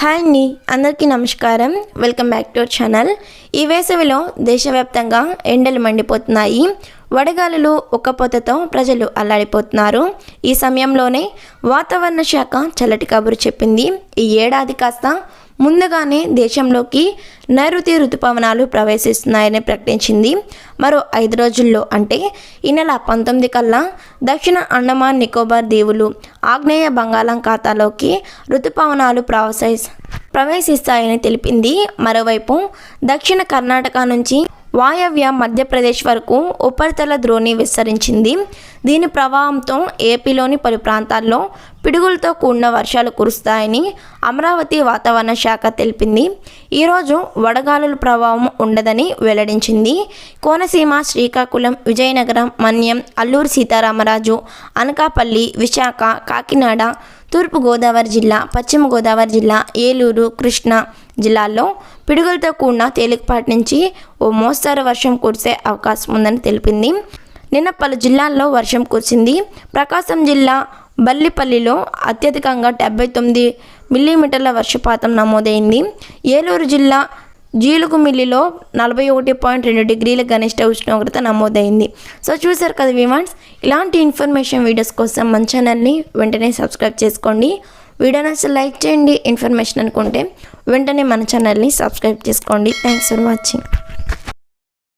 Hi అండి అందరికీ నమస్కారం. Welcome back to our channel. ఈ వేసవిలో దేశవ్యాప్తంగా ఎండలు మండిపోతున్నాయి. వడగాలులు ఉక్కపోతతో ప్రజలు అల్లాడిపోతున్నారు. ఈ సమయంలోనే వాతావరణ శాఖ చల్లటి కబురు చెప్పింది. ఈ ఏడాది కాస్త ముందుగానే దేశంలోకి నైరుతి ఋతుపవనాలు ప్రవేశిస్తున్నాయని ప్రకటించింది. మరో ఐదు రోజుల్లో అంటే ఈ నెల పంతొమ్మిది కల్లా దక్షిణ అండమాన్ నికోబార్ దీవులు ఆగ్నేయ బంగాళాఖాతాలోకి ఋతుపవనాలు ప్రవశి ప్రవేశిస్తాయని తెలిపింది. మరోవైపు దక్షిణ కర్ణాటక నుంచి వాయవ్య మధ్యప్రదేశ్ వరకు ఉపరితల ద్రోణి విస్తరించింది. దీని ప్రభావంతో ఏపీలోని పలు ప్రాంతాల్లో పిడుగులతో కూడిన వర్షాలు కురుస్తాయని అమరావతి వాతావరణ శాఖ తెలిపింది. ఈరోజు వడగాలుల ప్రభావం ఉండదని వెల్లడించింది. కోనసీమ శ్రీకాకుళం విజయనగరం మన్యం అల్లూరు సీతారామరాజు అనకాపల్లి విశాఖ కాకినాడ తూర్పుగోదావరి జిల్లా పశ్చిమ గోదావరి జిల్లా ఏలూరు కృష్ణా జిల్లాల్లో పిడుగులతో కూడిన తేలికపాటి నుంచి ఓ మోస్తారు వర్షం కురిసే అవకాశం ఉందని తెలిపింది. నిన్న పలు జిల్లాల్లో వర్షం కురిసింది. ప్రకాశం జిల్లా బల్లిపల్లిలో అత్యధికంగా డెబ్బై తొమ్మిది మిల్లీమీటర్ల వర్షపాతం నమోదైంది. ఏలూరు జిల్లా జీలుగుమిల్లిలో నలభై ఒకటి పాయింట్ రెండు డిగ్రీల గనిష్ట ఉష్ణోగ్రత నమోదైంది. సో చూసారు కదా విమాన్స్ ఇలాంటి ఇన్ఫర్మేషన్ వీడియోస్ కోసం మన ఛానల్ని వెంటనే సబ్స్క్రైబ్ చేసుకోండి. వీడియో నచ్చితే లైక్ చేయండి. ఇన్ఫర్మేషన్ అనుకుంటే వెంటనే మన ఛానల్ని సబ్స్క్రైబ్ చేసుకోండి. Thanks for watching